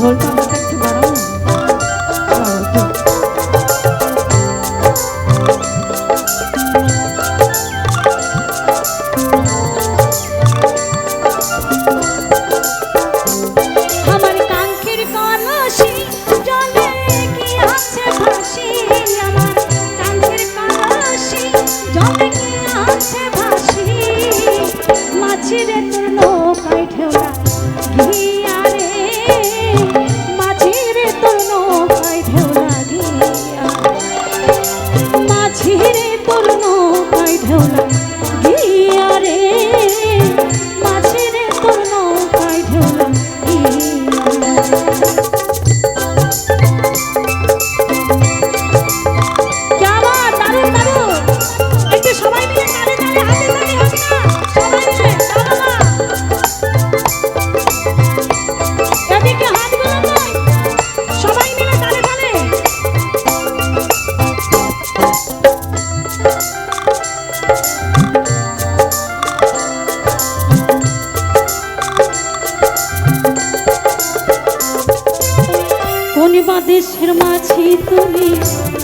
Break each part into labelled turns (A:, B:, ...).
A: sol. কোন বাদেশের মাছি তুমি?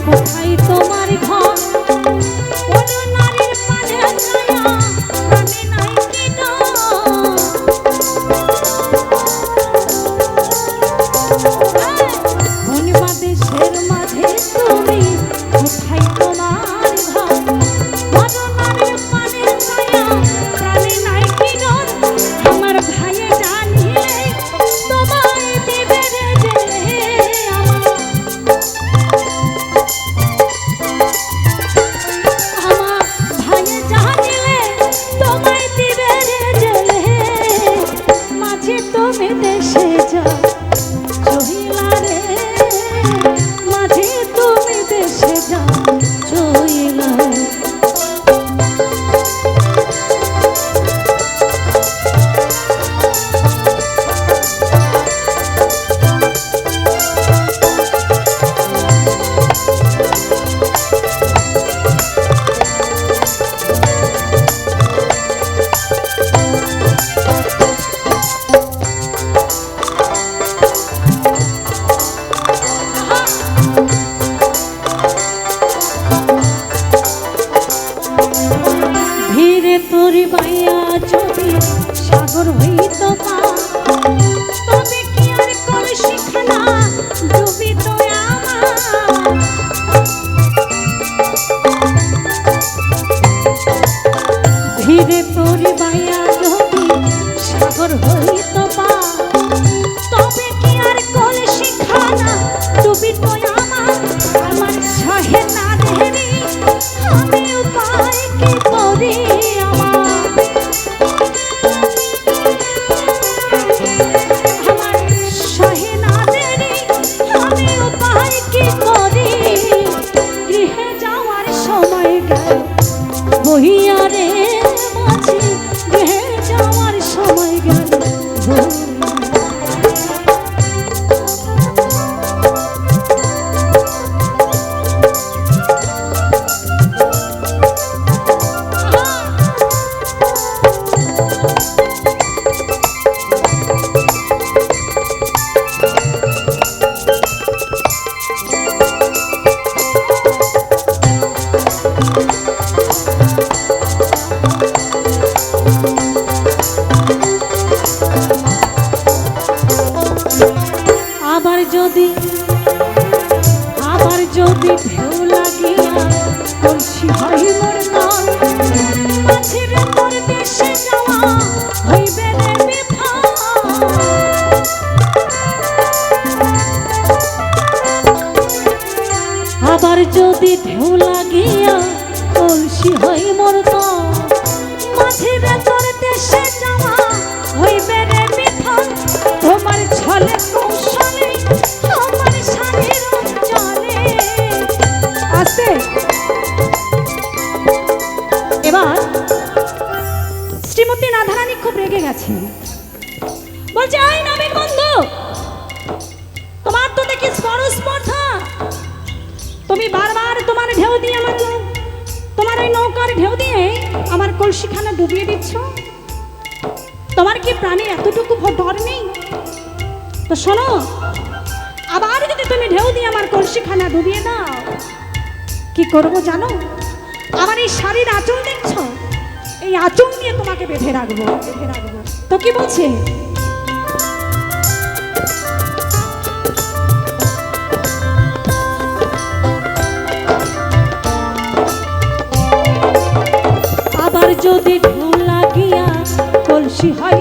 A: কোথায় তোমার ঘর? পাইয়া ছবি সাগর হইত পা Woo! আবার যদি আবার যদি ঢেউ লাগিয়া কলসি আবার যদি ঢেউ লাগিয়া কলসি হয় মোর নয় মাঝের এবার, শ্রীমতী খুব রেগে গেছে বন্ধু, তোমার তো তুমি বারবার তোমার ঢেউ দিয়ে তোমার নৌকার ঢেউ আমার কলসিখানা ডুবিয়ে দিচ্ছ। তোমার কি প্রাণে এতটুকু ডর নেই? তো শোনো, আবার যদি তুমি ঢেউ দিয়ে আমার কলসিখানা ডুবিয়ে দাও, কি করব জানো? আমার এই শাড়ির আঁচল দেখছ? এই আঁচল দিয়ে তোমাকে বেঁধে রাখব বেঁধে রাখব। তো কি বলছে? আবার যদি ঢেউ লাগিয়া কলসি হয়